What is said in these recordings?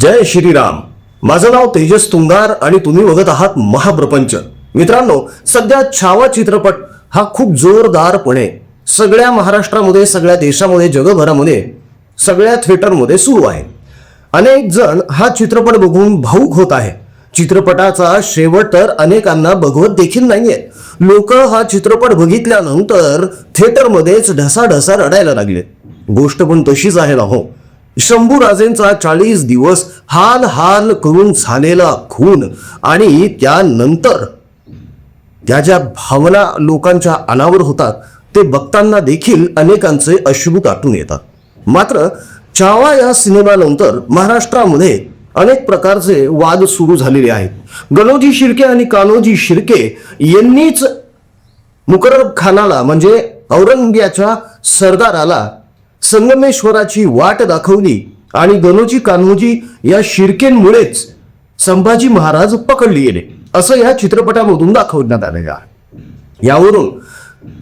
जय श्रीराम. माझं नाव तेजस तुंगार आणि तुम्ही बघत आहात महाप्रपंच. मित्रांनो सध्या छावा चित्रपट हा खूप जोरदारपणे सगळ्या महाराष्ट्रामध्ये सगळ्या देशामध्ये जगभरामध्ये सगळ्या थिएटरमध्ये सुरू आहे. अनेक जण हा चित्रपट बघून भाऊक होत आहे. चित्रपटाचा शेवट तर अनेकांना बघवत देखील नाहीये. लोक हा चित्रपट बघितल्यानंतर थिएटरमध्येच ढसाढसा रडायला लागले. गोष्ट पण तशीच आहे ना हो. शंभू राजेंचा चाळीस दिवस हाल हाल करून झालेला खून आणि त्यानंतर त्या ज्या भावना लोकांच्या अनावर होतात ते बघताना देखील अनेकांचे अश्रू दाटून येतात. मात्र चावा या सिनेमानंतर महाराष्ट्रामध्ये अनेक प्रकारचे वाद सुरू झालेले आहेत. गणोजी शिर्के आणि कान्होजी शिर्के यांनीच मुकरब खानाला म्हणजे औरंग्याच्या सरदाराला संगमेश्वराची वाट दाखवली आणि गणोजी कान्होजी या शिर्केंमुळेच संभाजी महाराज पकडले गेले. असं या चित्रपटामधून दाखवण्यात आलेलं आहे. यावरून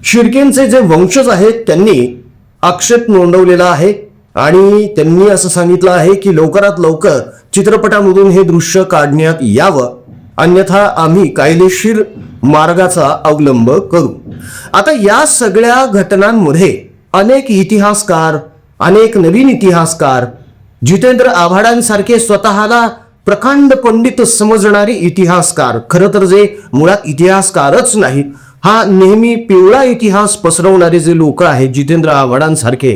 शिर्केंचे जे वंशज आहेत त्यांनी आक्षेप नोंदवलेला आहे आणि त्यांनी असं सांगितलं आहे की लवकरात लवकर चित्रपटामधून हे दृश्य काढण्यात यावं. अन्यथा आम्ही कायदेशीर मार्गाचा अवलंब करू. आता या सगळ्या घटनांमध्ये अनेक इतिहासकार अनेक नवीन इतिहासकार जितेंद्र आव्हाडांसारखे स्वतःला प्रकांड पंडित समजणारे इतिहासकार खरं तर जे मुळात इतिहासकारच नाही हा नेहमी पिवळा इतिहास पसरवणारे जे लोक आहेत जितेंद्र आव्हाडांसारखे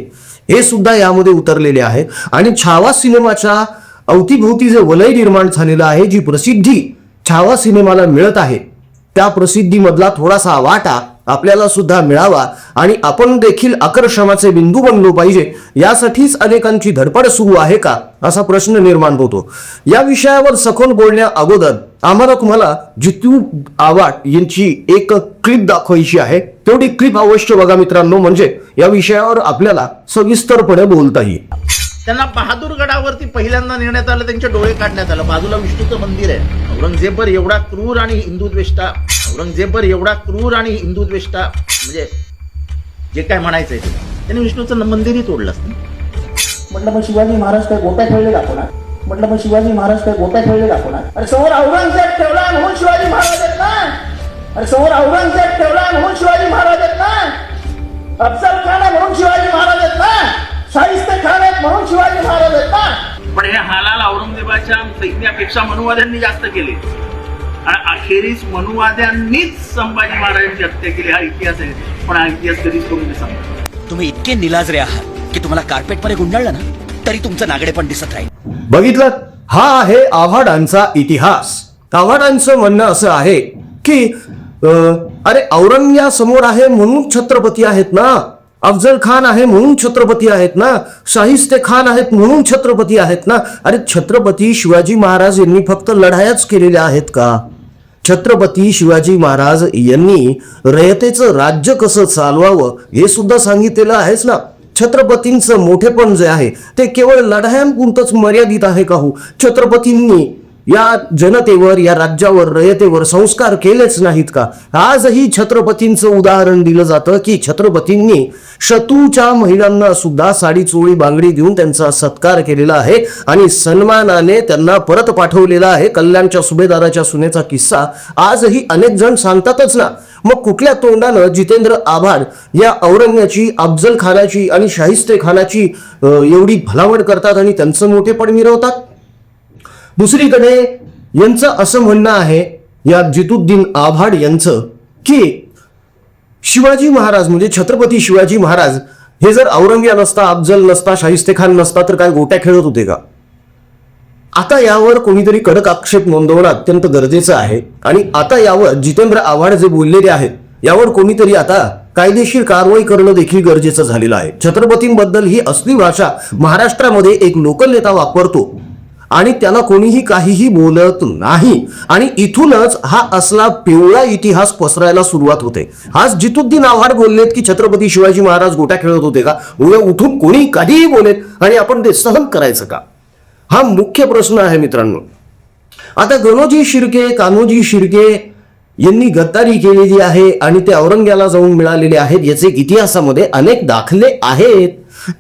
हे सुद्धा यामध्ये उतरलेले आहे. आणि छावा सिनेमाच्या अवतीभोवती जे वलय निर्माण झालेलं आहे जी प्रसिद्धी छावा सिनेमाला मिळत आहे त्या प्रसिद्धीमधला थोडासा वाटा आपल्याला सुद्धा मिळावा आणि आपण देखील आकर्षणाचे बिंदू बनलो पाहिजे यासाठीच अनेकांची धडपड सुरू आहे का? असा प्रश्न निर्माण होतो. या विषयावर सखोल बोलण्या अगोदर आम्हाला तुम्हाला जितू आवाट यांची एक क्लिप दाखवायची आहे. तेवढी क्लिप अवश्य बघा मित्रांनो. म्हणजे या विषयावर आपल्याला सविस्तरपणे बोलता येईल त्यांना बहादूरगडावरती पहिल्यांदा नेण्यात आलं त्यांचे डोळे काढण्यात आलं. बाजूला विष्णूचं मंदिर आहे. औरंगजेबर एवढा क्रूर आणि हिंदुद्वेष्टा औरंगजेबवर एवढा क्रूर आणि हिंदुद्वेष्टा म्हणजे जे काय म्हणायचंय ते. त्यांनी विष्णूचं मंदिरही तोडलं असतं. म्हटलं मग शिवाजी महाराज काय गोट्या खेळले दाखवणार म्हटलं मग शिवाजी महाराज काय गोट्या खेळले दाखवणार अरे समोर औरंगजेब ठेवला म्हणून शिवाजी महाराज आहेत ना? अरे समोर औरंगजेब ठेवला म्हणून शिवाजी महाराज आहेत ना? अफजल खान आहे म्हणून शिवाजी महाराज आहेत ना? शाहिस्ते खान आहेत म्हणून शिवाजी महाराज आहेत ना? पण हे हालाल औरंगजेबाच्या सैन्यापेक्षा मनुवाद्यांनी जास्त केले. अखेरीस मनुवाद्यांनीच संभाजी महाराजांची हत्या केली. हा इतिहास आहे. पण हा इतिहास कधीच कोणी सांगत. तुम्ही इतके निलाजरे आहात की तुम्हाला कार्पेटमध्ये गुंडाळलं ना तरी तुमचं नागडे पण दिसत राहील. बघितलं? हा आहे आव्हाडांचा इतिहास. आव्हाडांचं म्हणणं असं आहे की अरे औरंग्या समोर आहे म्हणून छत्रपती आहेत ना? अफजल खान आहे म्हणून छत्रपती आहेत ना? शाहिस्ते खान आहेत म्हणून छत्रपती आहेत ना? अरे छत्रपती शिवाजी महाराज यांनी फक्त लढायाच केलेल्या आहेत का? छत्रपती शिवाजी महाराज यांनी रयतेचं राज्य कसं चालवावं हे सुद्धा सांगितलेलं आहेच ना? छत्रपतींचं मोठेपण जे आहे ते केवळ लढायांपुरतंच मर्यादित आहे का हो? छत्रपतींनी या जनतेवर या राज्यावर रयतेवर संस्कार केलेच नाहीत का? आजही छत्रपतींचं उदाहरण दिलं जातं की छत्रपतींनी शत्रूच्या महिलांना सुद्धा साडी चोळी बांगडी देऊन त्यांचा सत्कार केलेला आहे आणि सन्मानाने त्यांना परत पाठवलेला आहे. कल्याणच्या सुभेदाराच्या सुनेचा किस्सा आजही अनेक जण सांगतातच ना. मग कुठल्या तोंडानं जितेंद्र आव्हाड या औरंगाची अफजल खानाची आणि शाहिस्ते खानाची एवढी भलावड करतात आणि त्यांचं मोठेपण मिरवतात? दुसरीकडे यांचं असं म्हणणं आहे या जितुद्दीन आव्हाड यांचं की शिवाजी महाराज म्हणजे छत्रपती शिवाजी महाराज हे जर औरंग्या नसता अफजल नसता शाहिस्ते खान नसता तर काय गोट्या खेळत होते का? आता यावर कोणीतरी कडक आक्षेप नोंदवणं अत्यंत गरजेचं आहे. आणि आता यावर जितेंद्र आव्हाड जे बोललेले आहेत यावर कोणीतरी आता कायदेशीर कारवाई करणं देखील गरजेचं झालेलं आहे. छत्रपतींबद्दल ही असली भाषा महाराष्ट्रामध्ये एक लोकल नेता वापरतो. आणि त्याला कोणीही काहीही बोलत नाही. आणि इथूनच हा असला पिवळा इतिहास पसरायला सुरुवात होते. आज जितुद्दीन आव्हाड बोललेत की छत्रपती शिवाजी महाराज गोट्या खेळत होते का? उद्या उठून कोणी काहीही बोलेत आणि आपण ते सहन करायचं का? हा मुख्य प्रश्न आहे मित्रांनो. आता गणोजी शिर्के कान्होजी शिर्के यांनी गद्दारी केलेली आहे आणि ते औरंग्याला जाऊन मिळालेले आहेत याचे इतिहासामध्ये अनेक दाखले आहेत.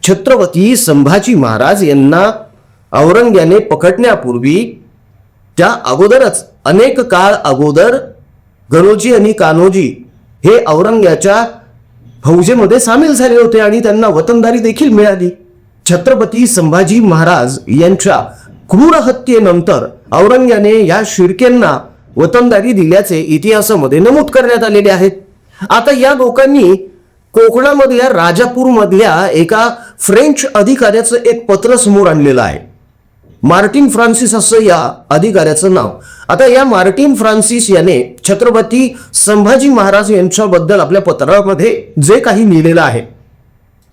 छत्रपती संभाजी महाराज यांना औरंग्याने पकडण्यापूर्वी त्या अगोदरच अनेक काळ अगोदर गणोजी आणि कान्होजी हे औरंग्याच्या फौजेमध्ये सामील झाले होते आणि त्यांना वतनदारी देखील मिळाली. छत्रपती संभाजी महाराज यांच्या क्रूर हत्येनंतर औरंग्याने या शिर्केंना वतनदारी दिल्याचे इतिहासामध्ये नमूद करण्यात आलेले आहेत. आता या लोकांनी कोकणामधल्या राजापूरमधल्या एका फ्रेंच अधिकाऱ्याचं एक पत्र समोर आणलेलं आहे. मार्टिन फ्रान्सिस असं या अधिकाऱ्याचं नाव. आता या मार्टिन फ्रान्सिस याने छत्रपती संभाजी महाराज यांच्याबद्दल आपल्या पत्रामध्ये जे काही लिहिलेलं आहे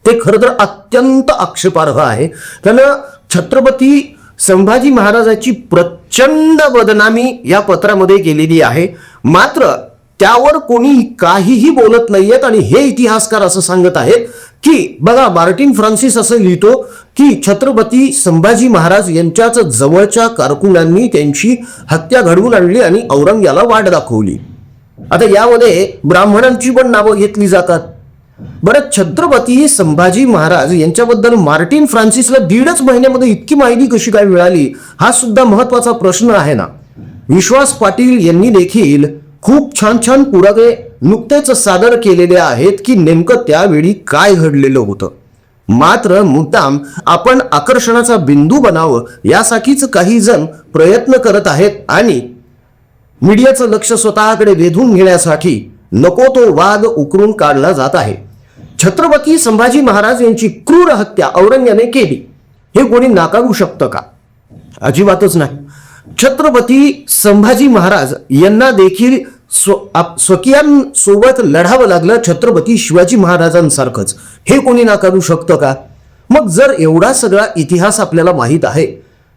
ते खरं तर अत्यंत आक्षेपार्ह आहे. त्यानं छत्रपती संभाजी महाराजाची प्रचंड बदनामी या पत्रामध्ये केलेली आहे. मात्र त्यावर कोणी काहीही बोलत नाहीयेत आणि हे इतिहासकार असं सांगत आहेत की बघा मार्टिन फ्रान्सिस असं लिहितो की छत्रपती संभाजी महाराज यांच्याच जवळच्या कारकुनांनी त्यांची हत्या घडवून आणली आणि औरंगाला वाट दाखवली. आता यामध्ये ब्राह्मणांची पण नावं घेतली जातात. बरं छत्रपती संभाजी महाराज यांच्याबद्दल मार्टिन फ्रान्सिसला दीडच महिन्यामध्ये इतकी माहिती कशी काय मिळाली हा सुद्धा महत्त्वाचा प्रश्न आहे ना. विश्वास पाटील यांनी देखील खूप छान छान पुरावे नुकतेच सादर केलेले आहेत की नेमकं त्यावेळी काय घडलेलं होतं. मात्र मुद्दाम आपण आकर्षणाचा बिंदू बनावं यासाठीच काही जण प्रयत्न करत आहेत आणि मीडियाचं लक्ष स्वतःकडे वेधून घेण्यासाठी नको तो वाद उकरून काढला जात आहे. छत्रपती संभाजी महाराज यांची क्रूर हत्या औरंग्याने केली. हे कोणी नाकारू शकतं का? अजिबातच नाही. छत्रपती संभाजी महाराज यांना देखील स्व स्वकियांसोबत स्वकीयांसोबत लढावं लागलं छत्रपती शिवाजी महाराजांसारखंच. हे कोणी नाकारू शकतं का? मग जर एवढा सगळा इतिहास आपल्याला माहीत आहे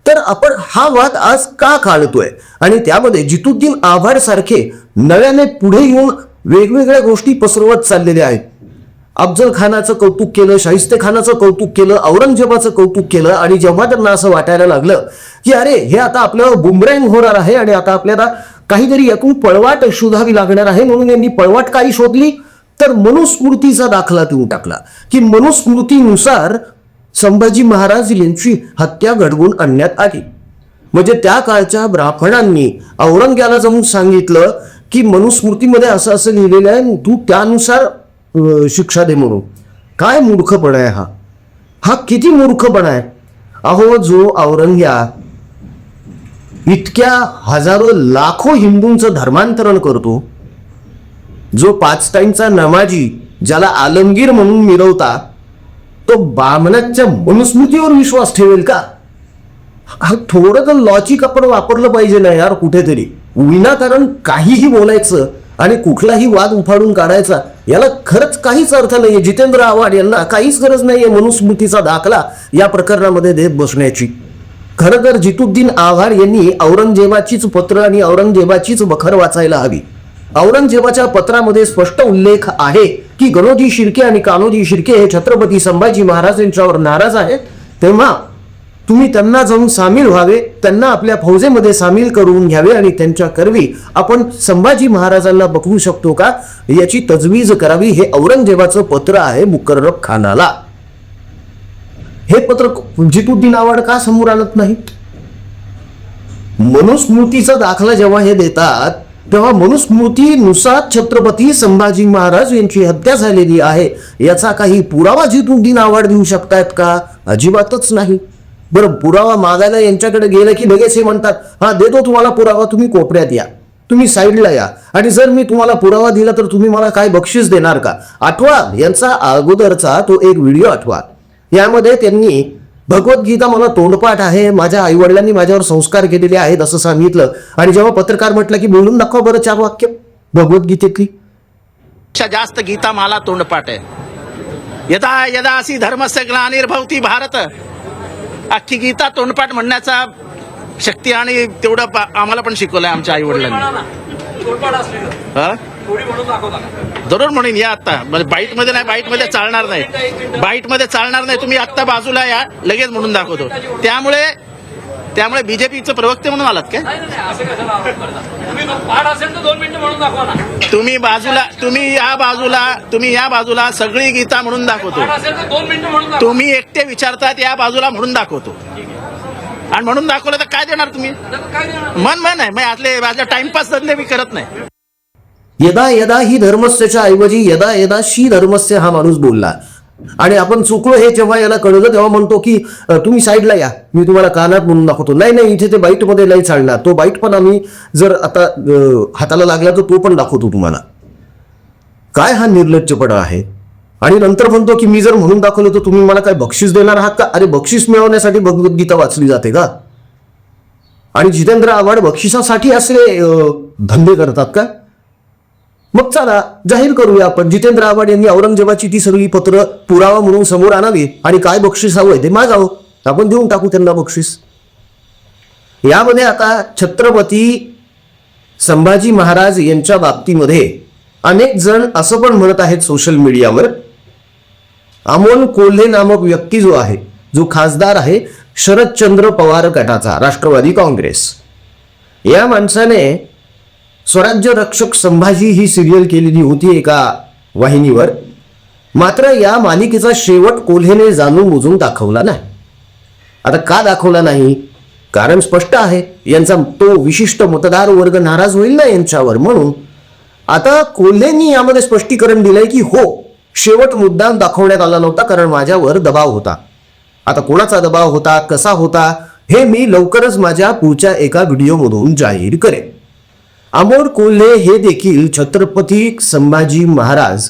तर आपण हा वाद आज का काढतोय आणि त्यामध्ये जितुद्दीन आव्हाड सारखे नव्याने पुढे येऊन वेगवेगळ्या गोष्टी पसरवत चाललेल्या आहेत. अफजल खानाचं कौतुक केलं शाहिस्ते खानाचं कौतुक केलं औरंगजेबाचं कौतुक केलं आणि जेव्हा त्यांना असं वाटायला लागलं की अरे हे आता आपलं बुमरँग होणार आहे आणि आता आपल्याला काहीतरी यातून पळवाट शोधावी लागणार आहे म्हणून यांनी पळवाट काही शोधली तर मनुस्मृतीचा दाखला देऊन टाकला की मनुस्मृतीनुसार संभाजी महाराज यांची हत्या घडवून आणण्यात आली. म्हणजे त्या काळच्या ब्राह्मणांनी औरंग्याला जाऊन सांगितलं की मनुस्मृतीमध्ये असं असं लिहिलेलं आहे आणि तू त्यानुसार शिक्षा दे म्हणून. काय मूर्खपणा आहे हा? हा किती मूर्खपणा आहे? अहो जो औरंग्या इतक्या हजारो लाखो हिंदूंचं धर्मांतरण करतो जो पाच टाईमचा नमाजी ज्याला आलमगीर म्हणून मिरवता तो बामनाच्या मनुस्मृतीवर विश्वास ठेवेल का? हा थोडं तर लॉजिक आपण वापरलं पाहिजे ना यार कुठेतरी. विनाकारण काहीही बोलायचं आणि कुठलाही वाद उफाडून काढायचा याला खरंच काहीच अर्थ नाहीये. जितेंद्र आव्हाड यांना काहीच गरज नाहीये मनुस्मृतीचा दाखला या प्रकरणामध्ये देत बसण्याची. खरं तर जितुद्दीन आव्हाड यांनी औरंगजेबाचीच पत्र आणि औरंगजेबाचीच बखर वाचायला हवी. औरंगजेबाच्या पत्रामध्ये स्पष्ट उल्लेख आहे की गणोजी शिर्के आणि कान्होजी शिर्के हे छत्रपती संभाजी महाराज यांच्यावर नाराज आहेत. तेव्हा तुम्ही त्यांना जाऊन सामील व्हावे त्यांना आपल्या फौजेमध्ये सामील करून घ्यावे आणि त्यांच्या करवी आपण संभाजी महाराजांना बघू शकतो का? याची तजवीज करावी हे औरंगजेबाचं पत्र आहे मुकर्रब खानाला. हे पत्र जितुद्दीन आवाड का समोर आणत नाही? मनुस्मृतीचा दाखला जेव्हा हे देतात तेव्हा मनुस्मृतीनुसार छत्रपती संभाजी महाराज यांची हत्या झालेली आहे. याचा काही पुरावा जितुद्दीन आवाड देऊ शकतायत का? अजिबातच नाही. बरं पुरावा मागायला यांच्याकडे गेलं की लगेच हे म्हणतात हा देतो तुम्हाला पुरावा तुम्ही कोपऱ्यात या. तुम्ही साईडला या. आणि जर मी तुम्हाला पुरावा दिला तर तुम्ही मला काय बक्षीस देणार का? आठवा यांचा अगोदरचा तो एक व्हिडिओ आठवा. यामध्ये त्यांनी भगवद्गीता मला तोंडपाठ आहे माझ्या आईवडिलांनी माझ्यावर संस्कार केलेले आहेत असं सांगितलं. आणि जेव्हा पत्रकार म्हटलं की बोलून दाखवा बरं चार वाक्य. भगवद्गीतेतली. जास्त गीता मला तोंडपाठ आहे. यदा यदा अशी धर्मस्य ग्लानिर्भवती भारत अख्खी गीता तोंडपाठ म्हणण्याचा शक्ती आणि तेवढं आम्हाला पण शिकवलंय आमच्या आई वडिलांनी. जरूर म्हणून या आता. बाईटमध्ये नाही बाईटमध्ये चालणार नाही. बाईटमध्ये चालणार नाही. तुम्ही आत्ता बाजूला या लगेच म्हणून दाखवतो. त्यामुळे त्यामुळे बीजेपीचे प्रवक्ते म्हणून आलात काय? पाठ असेल तर दोन मिनिटं म्हणून दाखवा ना. तुम्ही बाजूला तुम्ही या बाजूला तुम्ही या बाजूला सगळी गीता म्हणून दाखवतो. तुम्ही एकटे विचारतात या बाजूला म्हणून दाखवतो. आणि म्हणून दाखवलं तर काय देणार तुम्ही? मन मन आहे. मग आतले माझा टाइमपास धंदे मी करत नाही. यदा यदा ही धर्मस्यच्या ऐवजी यदा यदा शी धर्मस्य हा माणूस बोलला. आणि आपण चुकलो हे जेव्हा याला कळलं तेव्हा म्हणतो की तुम्ही साईडला या. मी तुम्हाला कानात म्हणून दाखवतो. नाही नाही इथे ते बाईटमध्ये नाही चालणार. तो बाईट पण आम्ही जर आता हाताला लागला तर तो पण दाखवतो तुम्हाला. काय हा निर्लज्जपणा आहे? आणि नंतर म्हणतो की मी जर म्हणून दाखवलं तर तुम्ही मला काय बक्षीस देणार आहात का? अरे बक्षीस मिळवण्यासाठी भगवद्गीता वाचली जाते का? आणि जितेंद्र आव्हाड बक्षिसासाठी असे धंदे करतात का? मग चला जाहीर करूया आपण. जितेंद्र आव्हाड यांनी औरंगजेबाची ती सगळी पत्र पुरावा म्हणून समोर आणावी आणि काय बक्षीस हवंय ते मागावं. आपण देऊन टाकू त्यांना बक्षीस. यामध्ये आता छत्रपती संभाजी महाराज यांच्या बाबतीमध्ये अनेक जण असं पण म्हणत आहेत सोशल मीडियावर अमोल कोल्हे नामक व्यक्ती जो आहे जो खासदार आहे शरदचंद्र पवार गटाचा राष्ट्रवादी काँग्रेस. या माणसाने स्वराज्य रक्षक संभाजी ही सिरियल केलेली होती एका वाहिनीवर. मात्र या मालिकेचा शेवट कोल्हेने जाणून बुजून दाखवला नाही. आता का दाखवला नाही? कारण स्पष्ट आहे यांचा तो विशिष्ट मतदार वर्ग नाराज होईल ना यांच्यावर म्हणून. आता कोल्हेंनी यामध्ये स्पष्टीकरण दिलंय की हो शेवट मुद्दाम दाखवण्यात आला नव्हता कारण माझ्यावर दबाव होता. आता कोणाचा दबाव होता कसा होता हे मी लवकरच माझ्या पुढच्या एका व्हिडिओमधून जाहीर करेन. अमोल कोल्हे हे देखील छत्रपती संभाजी महाराज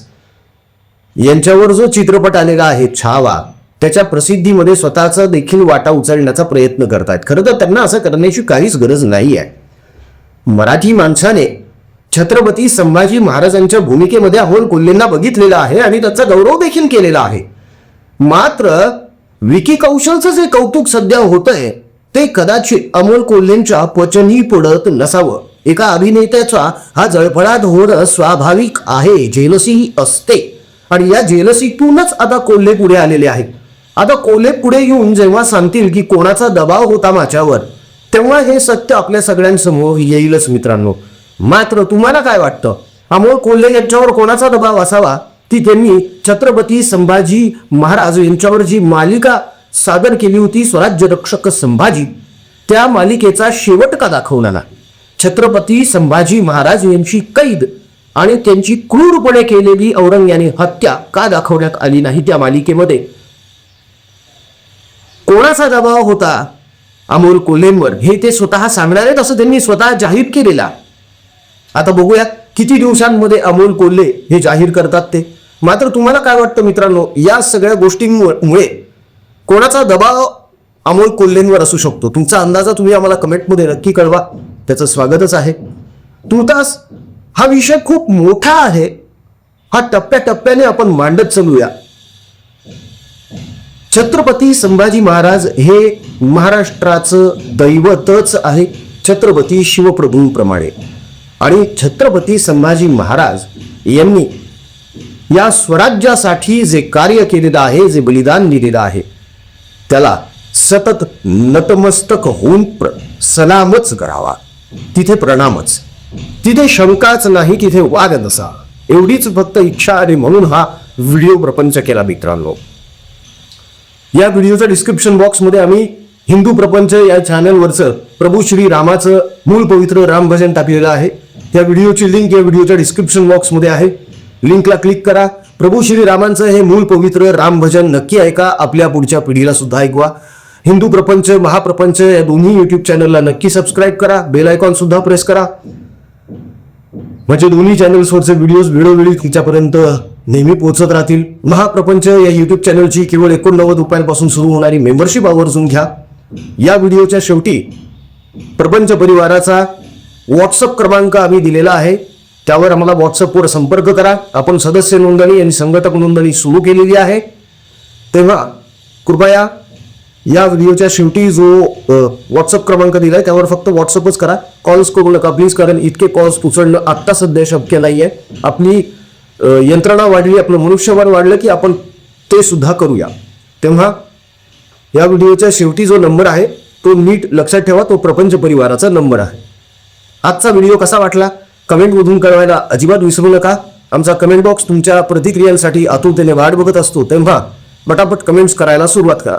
यांच्यावर जो चित्रपट आलेला आहे छावा त्याच्या प्रसिद्धीमध्ये स्वतःचा देखील वाटा उचलण्याचा प्रयत्न करतायत. खरं तर त्यांना असं करण्याची काहीच गरज नाही आहे मराठी माणसाने छत्रपती संभाजी महाराजांच्या भूमिकेमध्ये अमोल कोल्हेंना बघितलेला आहे आणि त्याचा गौरव देखील केलेला आहे. मात्र विकी कौशलचं जे कौतुक सध्या होतंय ते कदाचित अमोल कोल्हेंच्या पचनी पडत नसावं. एका अभिनेत्याचा हा जळफळाट होणं स्वाभाविक आहे. जेलसी असते. आणि या जेलसीतूनच आता कोल्हे पुढे आलेले आहेत. आता कोल्हे पुढे येऊन जेव्हा सांगतील की कोणाचा दबाव होता माझ्यावर तेव्हा हे सत्य आपल्या सगळ्यांसमोर येईलच मित्रांनो. मात्र तुम्हाला काय वाटतं? अमोल कोल्हे यांच्यावर कोणाचा दबाव असावा? ती त्यांनी छत्रपती संभाजी महाराज यांच्यावर जी मालिका सादर केली होती स्वराज्य रक्षक संभाजी त्या मालिकेचा शेवट का दाखवला ना छत्रपती संभाजी महाराज यांची कैद आणि त्यांची क्रूरपणे केलेली औरंग याने हत्या का दाखवण्यात आली नाही त्या मालिकेमध्ये? कोणाचा दबाव होता? अमोल कोल्हेंवर. हे ते स्वतः सांगणार आहेत असं त्यांनी स्वतः जाहीर केलेला. आता बघूया किती दिवसांमध्ये अमोल कोल्हे हे जाहीर करतात ते. मात्र तुम्हाला काय वाटतं मित्रांनो या सगळ्या गोष्टींमुळे कोणाचा दबाव अमोल कोल्हेंवर असू शकतो? तुमचा अंदाजा तुम्ही आम्हाला कमेंटमध्ये नक्की कळवा. त्याचं स्वागतच आहे. तुर्तास हा विषय खूप मोठा आहे. हा टप्प्याटप्प्याने आपण मांडत चालूया. छत्रपती संभाजी महाराज हे महाराष्ट्राचं दैवतच आहे छत्रपती शिवप्रभूंप्रमाणे. आणि छत्रपती संभाजी महाराज यांनी या स्वराज्यासाठी जे कार्य केलेलं आहे जे बलिदान दिलेलं आहे त्याला सतत नतमस्तक होऊन प्र सलामच करावा. तिथे प्रणामच. तिथे शंकाच नाही तिथे वाद नसा. एवढीच फक्त इच्छा आणि म्हणून हा व्हिडिओ प्रपंच केला मित्रांनो. या व्हिडिओच्या डिस्क्रिप्शन बॉक्समध्ये आम्ही हिंदू प्रपंच या चॅनलवरचं प्रभू श्री रामाचं मूळ पवित्र राम भजन टाकलेलं आहे. त्या व्हिडिओची लिंक या व्हिडिओच्या डिस्क्रिप्शन बॉक्समध्ये आहे. लिंकला क्लिक करा. प्रभू श्री रामांचं हे मूळ पवित्र राम भजन नक्की ऐका. आपल्या पुढच्या पिढीला सुद्धा ऐकवा. हिंदू प्रपंच महाप्रपंच या दोन्ही युट्यूब चॅनलला नक्की सबस्क्राईब करा. बेल आयकॉन सुद्धा प्रेस करा. म्हणजे दोन्ही चॅनल्सवरचे व्हिडिओज वेळोवेळी तुमच्यापर्यंत नेहमी पोहोचत राहतील. महाप्रपंच या युट्यूब चॅनलची केवळ एकोणनव्वद रुपयांपासून सुरू होणारी मेंबरशिप आवर्जून घ्या. या व्हिडिओच्या शेवटी प्रपंच परिवाराचा व्हॉट्सअप क्रमांक आम्ही दिलेला आहे. त्यावर आम्हाला व्हॉट्सअपवर संपर्क करा. आपण सदस्य नोंदणी आणि संघटक नोंदणी सुरू केलेली आहे. तेव्हा कृपया या व्हिडिओच्या शेवटी जो व्हॉट्सअप क्रमांक दिला आहे त्यावर फक्त व्हॉट्सअपच करा. कॉल्स करू नका प्लीज कारण इतके कॉल्स उचलणं आत्ता सध्या शक्य नाही आहे आपली यंत्रणा वाढली आपलं मनुष्यबळ वाढलं की आपण ते सुद्धा करूया. तेव्हा या व्हिडिओच्या शेवटी जो नंबर आहे तो नीट लक्षात ठेवा तो प्रपंच परिवाराचा नंबर आहे. आजचा व्हिडिओ कसा वाटला? कमेंटमधून कळवायला अजिबात विसरू नका. आमचा कमेंट बॉक्स तुमच्या प्रतिक्रियांसाठी आतुरतेने वाट बघत असतो. तेव्हा पटापट कमेंट्स करायला सुरुवात करा.